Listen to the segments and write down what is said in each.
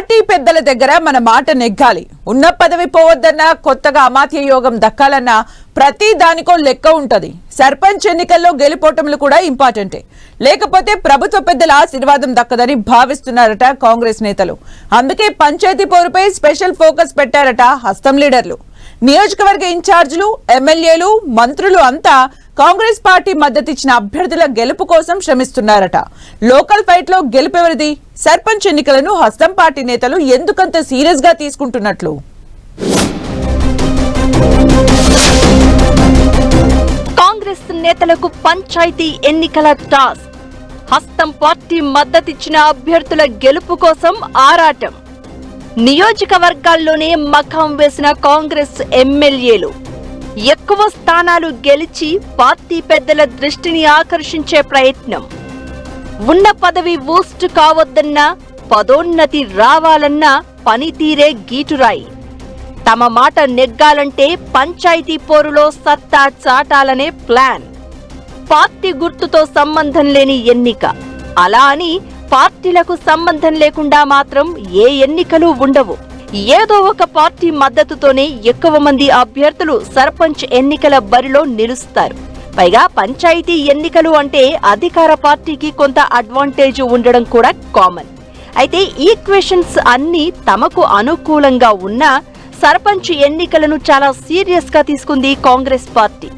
Party పెద్దల దగ్గర మన మాట నెగ్గాలి. ఉన్న పదవి పోవద్దన్నా కొత్తగా అమాత్య యోగం దక్కాలన్నా ప్రతి దానికో లెక్క ఉంటది. సర్పంచ్ ఎన్నికల్లో గెలుపోటములు కూడా ఇంపార్టెంటే. లేకపోతే ప్రభుత్వ పెద్దల ఆశీర్వాదం దక్కదని భావిస్తున్నారట కాంగ్రెస్ నేతలు. అందుకే పంచాయతీ పోరుపై స్పెషల్ ఫోకస్ పెట్టారట హస్తం లీడర్లు. నియోజకవర్గ ఇన్ఛార్జీలు ఎమ్మెల్యేలు మంత్రులు అంతా కాంగ్రెస్ పార్టీ మద్దతిచ్చిన అభ్యర్థుల గెలుపు కోసం శ్రమిస్తున్నారట. లోకల్ ఫైట్లో గెలుపెవరిది? సర్పంచ్ ఎన్నికలను హస్తం పార్టీ నేతలు ఎందుకంత సీరియస్గా తీసుకుంటున్నట్లు? కాంగ్రెస్ నేతలకు పంచాయతీ ఎన్నికల టాస్క్. హస్తం పార్టీ మద్దతిచ్చిన అభ్యర్థుల గెలుపు కోసం ఆరాటం. నియోజకవర్గాల్లోనే మఖం వేసిన కాంగ్రెస్ ఎమ్మెల్యేలు. ఎక్కువ స్థానాలు గెలిచి పార్టీ పెద్దల దృష్టిని ఆకర్షించే ప్రయత్నం. ఉన్న పదవి బూస్ట్ కావద్దన్నా పదోన్నతి రావాలన్నా పనితీరే గీటురాయి. తమ మాట నెగ్గాలంటే పంచాయతీ పోరులో సత్తా చాటాలనే ప్లాన్. పార్టీ గుర్తుతో సంబంధం లేని ఎన్నిక. అలా అని పార్టీలకు సంబంధం లేకుండా మాత్రం ఏ ఎన్నికలు ఉండవు. ఏదో ఒక పార్టీ మద్దతుతోనే ఎక్కువ మంది అభ్యర్థులు సర్పంచ్ ఎన్నికల బరిలో నిలుస్తారు. పైగా పంచాయతీ ఎన్నికలు అంటే అధికార పార్టీకి కొంత అడ్వాంటేజ్ ఉండడం కూడా కామన్. అయితే ఈక్వేషన్స్ అన్నీ తమకు అనుకూలంగా ఉన్నా సర్పంచ్ ఎన్నికలను చాలా సీరియస్గా తీసుకుంది కాంగ్రెస్ పార్టీ.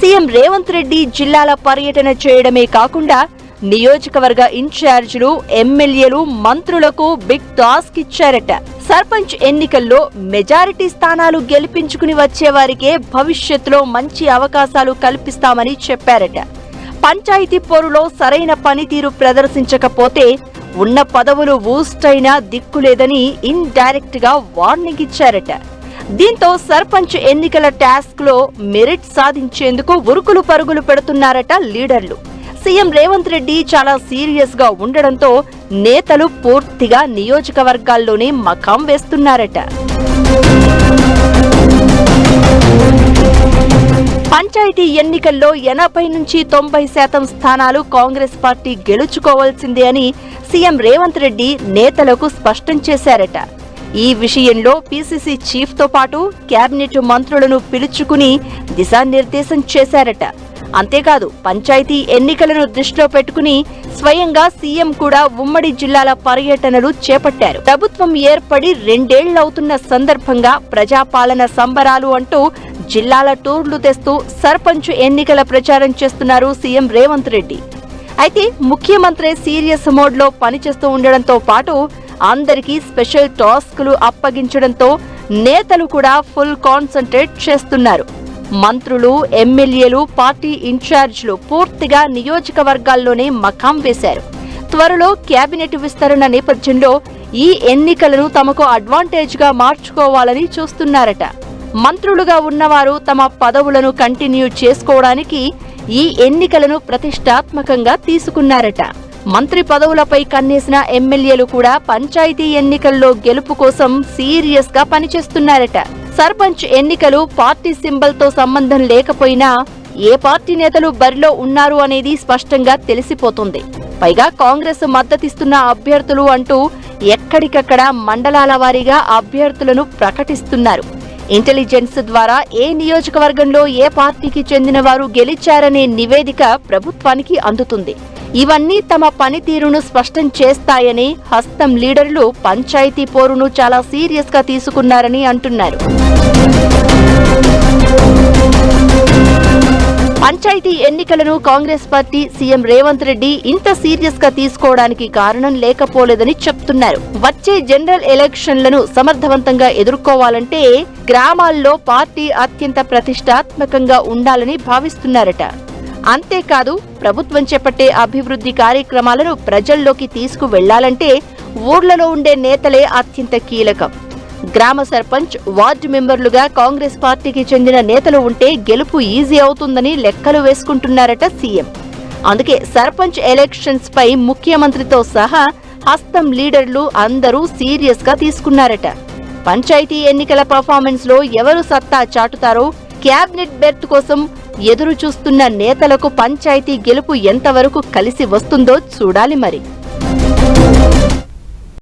సీఎం రేవంత్ రెడ్డి జిల్లాల పర్యటన చేయడమే కాకుండా నియోజకవర్గ ఇన్ఛార్జీలు ఎమ్మెల్యేలు మంత్రులకు బిగ్ టాస్క్ ఇచ్చారట. సర్పంచ్ ఎన్నికల్లో మెజారిటీ స్థానాలు గెలిపించుకుని వచ్చేవారికే భవిష్యత్తులో మంచి అవకాశాలు కల్పిస్తామని చెప్పారట. పంచాయతీ పోరులో సరైన పనితీరు ప్రదర్శించకపోతే ఉన్న పదవులు ఊస్టైనా దిక్కులేదని ఇన్గా వార్నింగ్ ఇచ్చారట. దీంతో సర్పంచ్ ఎన్నికల టాస్క్లో మెరిట్ సాధించేందుకు ఉరుకులు పరుగులు పెడుతున్నారట లీడర్లు. సీఎం రేవంత్ రెడ్డి చాలా సీరియస్గా ఉండడంతో నేతలు పూర్తిగా నియోజకవర్గాల్లోనే మకాం వేస్తున్నారట. పంచాయతీ ఎన్నికల్లో ఎనభై నుంచి తొంభై శాతం స్థానాలు కాంగ్రెస్ పార్టీ గెలుచుకోవాల్సిందే అని సీఎం రేవంత్ రెడ్డి నేతలకు స్పష్టం చేశారట. ఈ విషయంలో పీసీసీ చీఫ్తో పాటు కేబినెట్ మంత్రులను పిలుచుకుని దిశానిర్దేశం చేశారట. అంతేకాదు పంచాయతీ ఎన్నికలను దృష్టిలో పెట్టుకుని స్వయంగా సీఎం కూడా ఉమ్మడి జిల్లాల పర్యటనలు చేపట్టారు. ప్రభుత్వం ఏర్పడి రెండేళ్ళవుతున్న సందర్భంగా ప్రజాపాలన సంబరాలు అంటూ జిల్లాల టూర్లు తెస్తూ సర్పంచ్ ఎన్నికల ప్రచారం చేస్తున్నారు సీఎం రేవంత్ రెడ్డి. అయితే ముఖ్యమంత్రి సీరియస్ మోడ్లో పనిచేస్తూ ఉండడంతో పాటు అందరికీ స్పెషల్ టాస్క్లు అప్పగించడంతో నేతలు కూడా ఫుల్ కాన్సన్ట్రేట్ చేస్తున్నారు. మంత్రులు ఎమ్మెల్యేలు పార్టీ ఇన్ఛార్జ్లు పూర్తిగా నియోజకవర్గాల్లోనే మకాం వేశారు. త్వరలో కేబినెట్ విస్తరణ నేపథ్యంలో ఈ ఎన్నికలను తమకు అడ్వాంటేజ్గా మార్చుకోవాలని చూస్తున్నారట. మంత్రులుగా ఉన్నవారు తమ పదవులను కంటిన్యూ చేసుకోవడానికి ఈ ఎన్నికలను ప్రతిష్టాత్మకంగా తీసుకున్నారట. మంత్రి పదవులపై కన్నేసిన ఎమ్మెల్యేలు కూడా పంచాయతీ ఎన్నికల్లో గెలుపు కోసం సీరియస్గా పనిచేస్తున్నారట. సర్పంచ్ ఎన్నికలు పార్టీ సింబల్తో సంబంధం లేకపోయినా ఏ పార్టీ నేతలు బరిలో ఉన్నారు అనేది స్పష్టంగా తెలిసిపోతుంది. పైగా కాంగ్రెస్ మద్దతిస్తున్న అభ్యర్థులు అంటూ ఎక్కడికక్కడ మండలాల వారీగా అభ్యర్థులను ప్రకటిస్తున్నారు. ఇంటెలిజెన్స్ ద్వారా ఏ నియోజకవర్గంలో ఏ పార్టీకి చెందిన వారు గెలిచారనే నివేదిక ప్రభుత్వానికి అందుతుంది. ఇవన్నీ తమ పనితీరును స్పష్టం చేస్తాయని హస్తం లీడర్లు పంచాయతీ పోరును చాలా సీరియస్గా తీసుకున్నారని అంటున్నారు. పంచాయతీ ఎన్నికలను కాంగ్రెస్ పార్టీ సీఎం రేవంత్ రెడ్డి ఇంత సీరియస్గా తీసుకోవడానికి కారణం లేకపోలేదని చెప్తున్నారు. వచ్చే జనరల్ ఎలక్షన్లను సమర్థవంతంగా ఎదుర్కోవాలంటే గ్రామాల్లో పార్టీ అత్యంత ప్రతిష్టాత్మకంగా ఉండాలని భావిస్తున్నారట. అంతేకాదు ప్రభుత్వం చేపట్టే అభివృద్ధి కార్యక్రమాలను ప్రజల్లోకి తీసుకువెళ్ళాలంటే ఊర్లలో ఉండే నేతలే అత్యంత కీలకం. గ్రామ సర్పంచ్ వార్డు మెంబర్లుగా కాంగ్రెస్ పార్టీకి చెందిన నేతలు ఉంటే గెలుపు ఈజీ అవుతుందని లెక్కలు వేసుకుంటున్నారట సీఎం. అందుకే సర్పంచ్ ఎలక్షన్స్ పై ముఖ్యమంత్రితో సహా హస్తం లీడర్లు అందరూ సీరియస్గా తీసుకున్నారట. పంచాయతీ ఎన్నికల పర్ఫార్మెన్స్లో ఎవరు సత్తా చాటుతారో క్యాబినెట్ బెర్త్ కోసం ఎదురు చూస్తున్న నేతలకు పంచాయతీ గెలుపు ఎంతవరకు కలిసి వస్తుందో చూడాలి మరి.